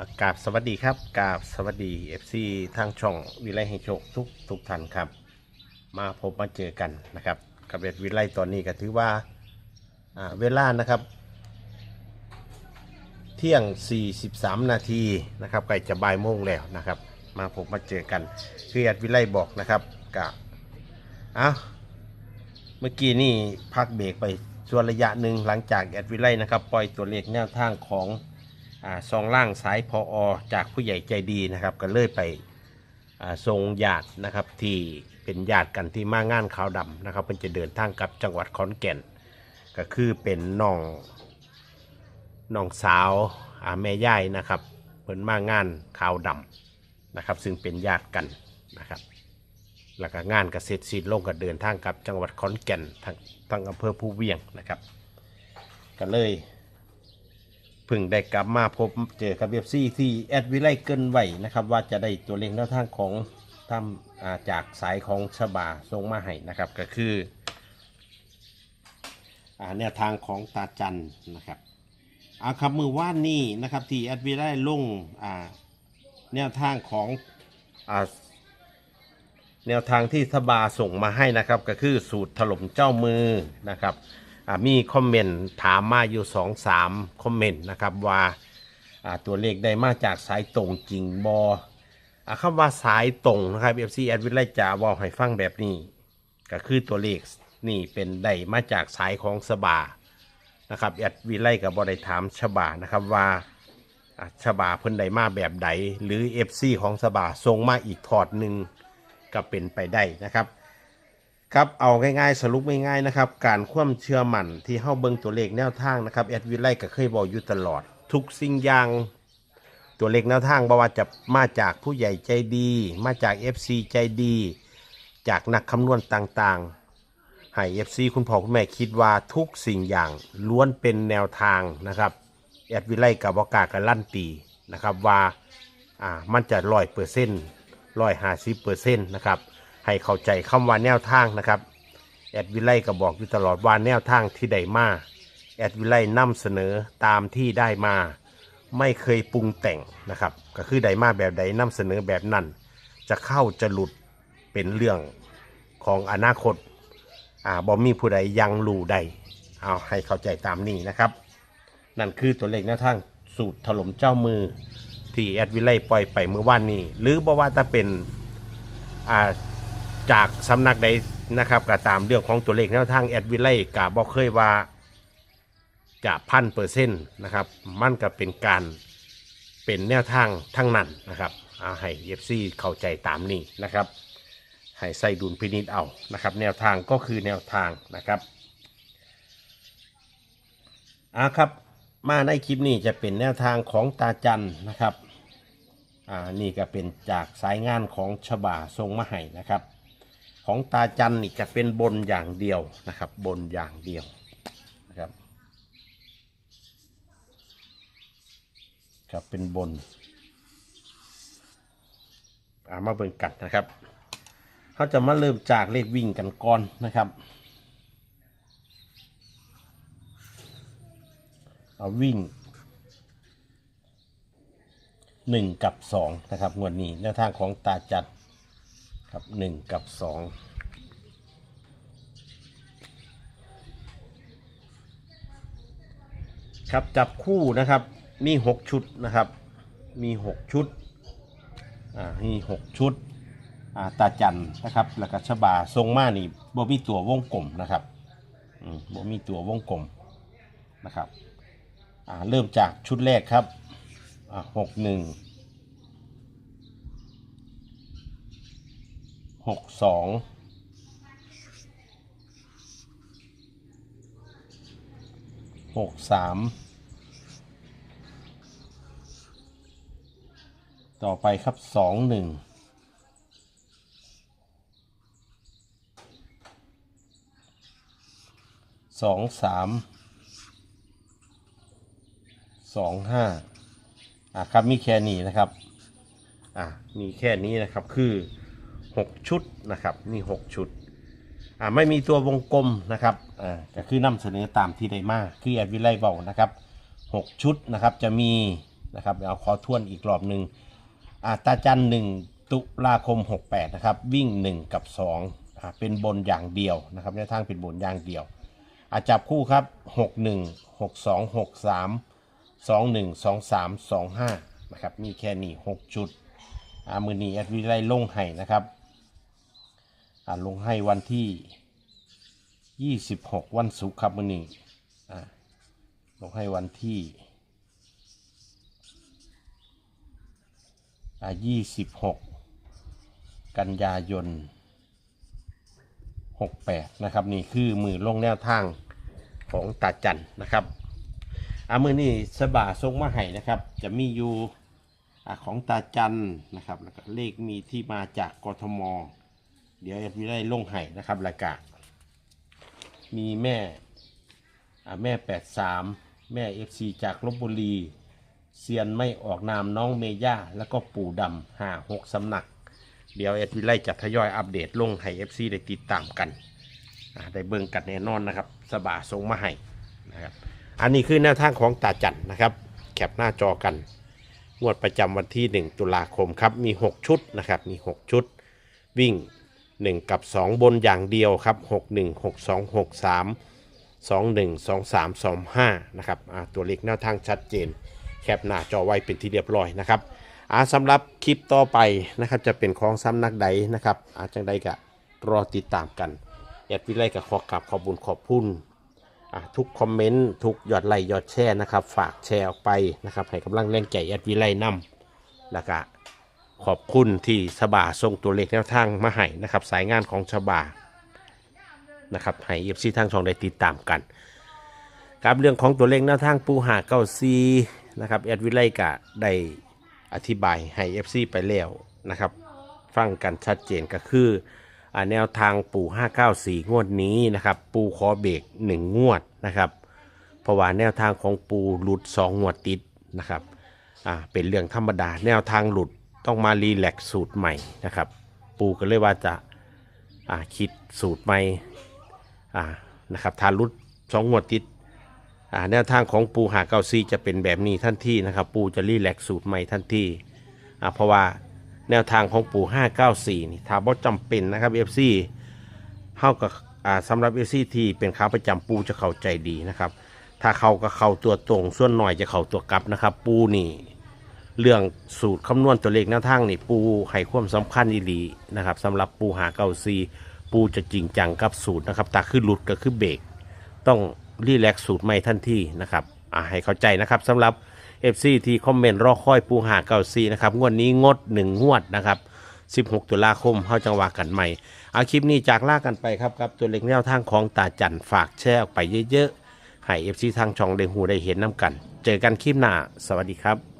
อากราบสวัสดีครับกราบสวัสดี FC ทางช่องวิไลให้โชคทุกทุกท่านครับ มาพบมาเจอกันนะครับกับเด็ดวิไลตอนนี้ก็ถือว่าอ่าเวลานะครับ เที่ยง 43 นาทีนะครับใกล้จะบ่ายโมงแล้วนะครับ มาพบมาเจอกันคือแอดวิไลบอกนะครับกับอ้าเมื่อกี้นี่พักเบรกไปส่วนระยะหนึ่งหลังจากแอดวิไลนะครับ ปล่อยตัวเลขแนวทางของ อาซองล่างสายพออจากผู้ใหญ่ใจดีนะครับ ก็เลยไปอ่าทรงญาตินะครับที่เป็นญาติกันที่มางานขาวดำนะครับเป็นจะเดินทางกลับจังหวัดขอนแก่น ก็คือเป็นน้องน้องสาวอาแม่ย่ายนะครับเพิ่นมางานขาวดำนะครับ ซึ่งเป็นญาติกันนะครับแล้วก็งานเกษตรศิลป์ลงกับเดินทางกลับจังหวัดขอนแก่นทางทางอำเภอภูเวียงนะครับ ก็เลย เพึ่งได้กลับมาพบเจอกับเอฟซีที่แอดวิไลเกินไหวนะครับว่าจะได้ตัวเลขแนวทางของทำอ่าจากสายของชบาส่งมาให้นะครับก็คือแนวทางของตาจันนะครับอาครับมือว่านนี่นะครับที่แอดวีได้ลงอ่าแนวทางของอแนวทางที่สบาส่งมาให้นะครับก็คือสูตรถล่มเจ้ามือนะครับ อ่ามีคอมเมนต์ถามมาอยู่สองสามคอมเมนต์นะครับว่าอ่าตัวเลขได้มาจากสายตรงจริงบอ่าคำว่าสายตรงนะครับ FC แอดวิไลจะว่าให้ฟังแบบนี้ ก็คือตัวเลขนี่เป็นได้มาจากสายของสบานะครับแอดวีไลกับบริถามฉบานะครับว่าอะฉบาเพิ่นใดมาแบบใดหรือ FC ของฉบาส่งมาอีกถอดหนึ่งก็เป็นไปได้นะครับ ครับเอาง่ายๆ สรุปง่ายๆนะครับการคว่ำเชื่อมั่นที่เฮาเบิ่งตัวเลขแนวทางนะครับแอดวีไลก็เคยบอกอยู่ตลอด ทุกสิ่งอย่างตัวเลขแนวทางบ่ว่าจะมาจากผู้ใหญ่ใจดี มาจาก FC ใจดี จากนักคำนวณต่างๆ ให้เอฟซีคุณพ่อคุณแม่คิดว่าทุกสิ่งอย่างล้วนเป็นแนวทางนะครับแอดวิไลกับวกากับลั่นตีนะครับว่าอ่ามันจะร้อยเปอร์เซ็นต์ร้อยห้าสิบเปอร์เซ็นต์นะครับ ให้เข้าใจคำว่าแนวทางนะครับ แอดวิไลก็บอกอยู่ตลอดว่าแนวทางที่ใดมา แอดวิไลนำเสนอตามที่ได้มา ไม่เคยปรุงแต่งนะครับ ก็คือใดมาแบบใดนำเสนอแบบนั้น จะเข้าจะหลุดเป็นเรื่องของอนาคต อ่าบอมมี่ผู้ใดยังรู้ใดเอาให้เข้าใจตามนี้นะครับ นั่นคือตัวเลขแนวทางสูตรถล่มเจ้ามือที่แอดวิไลปล่อยไปเมื่อวานนี้ หรือบอกว่าจะเป็นอ่า จากสำนักใดนะครับก็ตามเรื่องของตัวเลขแนวทางแอดวิไลกับบอกเคยว่าจะพันเปอร์เซ็นต์นะครับมันก็เป็นการเป็นแนวทางทั้งนั้นนะครับเอาให้เอฟซีเข้าใจตามนี้นะครับให้ใส่ดุลพินิจเอานะครับ แนวทางก็คือแนวทางนะครับอ่าครับมาในคลิปนี้จะเป็นแนวทางของตาจันนะครับอ่านี่ก็เป็นจากสายงานของฉบาทรงมาให้นะครับ ของตาจันนี่จะเป็นบนอย่างเดียวนะครับ บนอย่างเดียวนะครับครับเป็นบนอามาเบิ่งกันนะครับเขาจะมาเริ่มจากเลขวิ่งกันก่อนนะครับ เอาวิ่งหนึ่งกับสองนะครับงวดนี้แนวทางของตาจัด ครับหนึ่งกับสองครับจับคู่นะครับมีหกชุดนะครับ มีหกชุดอ่ามีหกชุดอ่าตาจันนะครับแล้วก็ฉบาทรงมานี่บ่มีตัววงกลมนะครับอืมบ่มีตัววงกลมนะครับอ่าเริ่มจากชุดแรกครับอ่าหกหนึ่ง หกสองหกสามต่อไปครับสองหนึ่งสองสามสองห้าอะครับมีแค่นี้นะครับ อะมีแค่นี้นะครับคือ หกชุดนะครับนี่หกชุดอะไม่มีตัววงกลมนะครับอ่าก็คือนำเสนอตามที่ได้มาคือแอดวิไลเบานะครับหกชุดนะครับจะมีนะครับเอาขอทวนอีกรอบหนึ่งอ่าตาจันหนึ่งตุลาคม 68นะครับวิ่ง 1 กับ2อ่าเป็นบนอย่างเดียวนะครับแนทางเป็นบนอย่างเดียวอาจับคู่ครับ 61 62 63 21 23 25นะครับมีแค่นี้6จุดอ่ามือนี้แอดวิไลลงให้นะครับ อ่าลงให้วันที่ 26 วันศุกร์ครับมือนี้อ่าลงให้วันที่อ่า26 กันยายน 68 นะครับ นี่คือมือลงแนวทางของตาจันนะครับอามือนี่สบ่าทรงมาให้นะครับ จะมีอยู่อของตาจันนะครับแล้วก็เลขมีที่มาจากกทม เดี๋ยวจะได้ลงให้นะครับแล้วก็มีแม่อ่าแม่ 83 แม่ FC จากลบบุรีเซียนไม่ออกนามน้องเมย่า แล้วก็ปู่ดำห้าหกสำนัก เดี๋ยวเอ็ดวิไล่จะทยอยอัปเดตลงให้ FC ได้ติดตามกันได้เบิ่งกันแน่นอนนะครับ สบาส่งมาให้นะครับอันนี้คือแนวทางของตาจันนะครับ แคปหน้าจอกัน งวดประจำวันที่ 1 ตุลาคมครับ มี 6 ชุดนะครับ มี 6 ชุด วิ่ง 1 กับ 2 บนอย่างเดียวครับ 6 1 6 2 6 3 2 1 2 3 2 5 นะครับตัวเลขแนวทางชัดเจน แคปหน้าจอไว้เป็นที่เรียบร้อยนะครับอาสำหรับคลิปต่อไปนะครับจะเป็นของซ้ำนักใดนะครับ อาจังใดก็รอติดตามกันแอดวิไลกับขอกราบขอบคุญขอบคุณอ่าทุกคอมเมนต์ทุกยอดไลค์ยอดแชร์นะครับ ฝากแชร์ออกไปนะครับให้กำลังแรงใจแอดวิไลนำแล้วก็ ขอบคุณที่สบาส่งตัวเลขแนวทางมาให้นะครับ สายงานของชบานะครับให้เอฟซีทางช่องได้ติดตามกันครับเรื่องของตัวเลขแนวทางปูหาเก้าซีนะครับแอดวิไลกะได้อธิบายให้ FC ไปแล้วนะครับ ฟังกันชัดเจนก็คืออแนวทางปู594 งวดนี้นะครับ ปูขอเบรก1 งวดนะครับ เพราะว่าแนวทางของปูหลุด 2 งวดติดนะครับอ่าเป็นเรื่องธรรมดา แนวทางหลุด ต้องมารีแลกซ์สูตรใหม่นะครับ ปูก็เลยว่าจะาคิดสูตรใหม่นะครับถ้าหลุด2งงวดติดแนวทางของปูหาเกาซีจะเป็นแบบนี้ทันที่นะครับ ปูจะรีแลกซ์สูตรใหม่ทันที่เพราะว่าแนวทางของปู594นี่ถ้าบ่จำเป็นนะครับ FC เท่ากับอ่าสำหรับ FC ที่เป็นขาประจำปูจะเข้าใจดีนะครับ ถ้าเขาก็เข้าตัวตรงส่วนหน่อยจะเข้าตัวกลับนะครับ ปูนี่ เรื่องสูตรคำนวณตัวเลขแนวทางนี่ปูให้ความสำคัญอีหลีนะครับสำหรับปูหาเกาซีปูจะจริงจังกับสูตรนะครับถ้าคือหลุดก็คือเบรกต้องรีแลกซ์สูตรใหม่ทันทีนะครับอ่าให้เข้าใจนะครับสำหรับ FC ที่คอมเมนต์รอคอยปูหาเกาซีนะครับงวดนี้งด1งวดนะครับ16 ตุลาคมเข้าจังหวะกันใหม่เอาคลิปนี้จากลากันไปครับกับตัวเล็กแนวทางของตาจันฝากแชร์ออกไปเยอะๆให้ FC ทางช่องได้หูได้เห็นน้ำกัน เจอกันคลิปหน้า สวัสดีครับ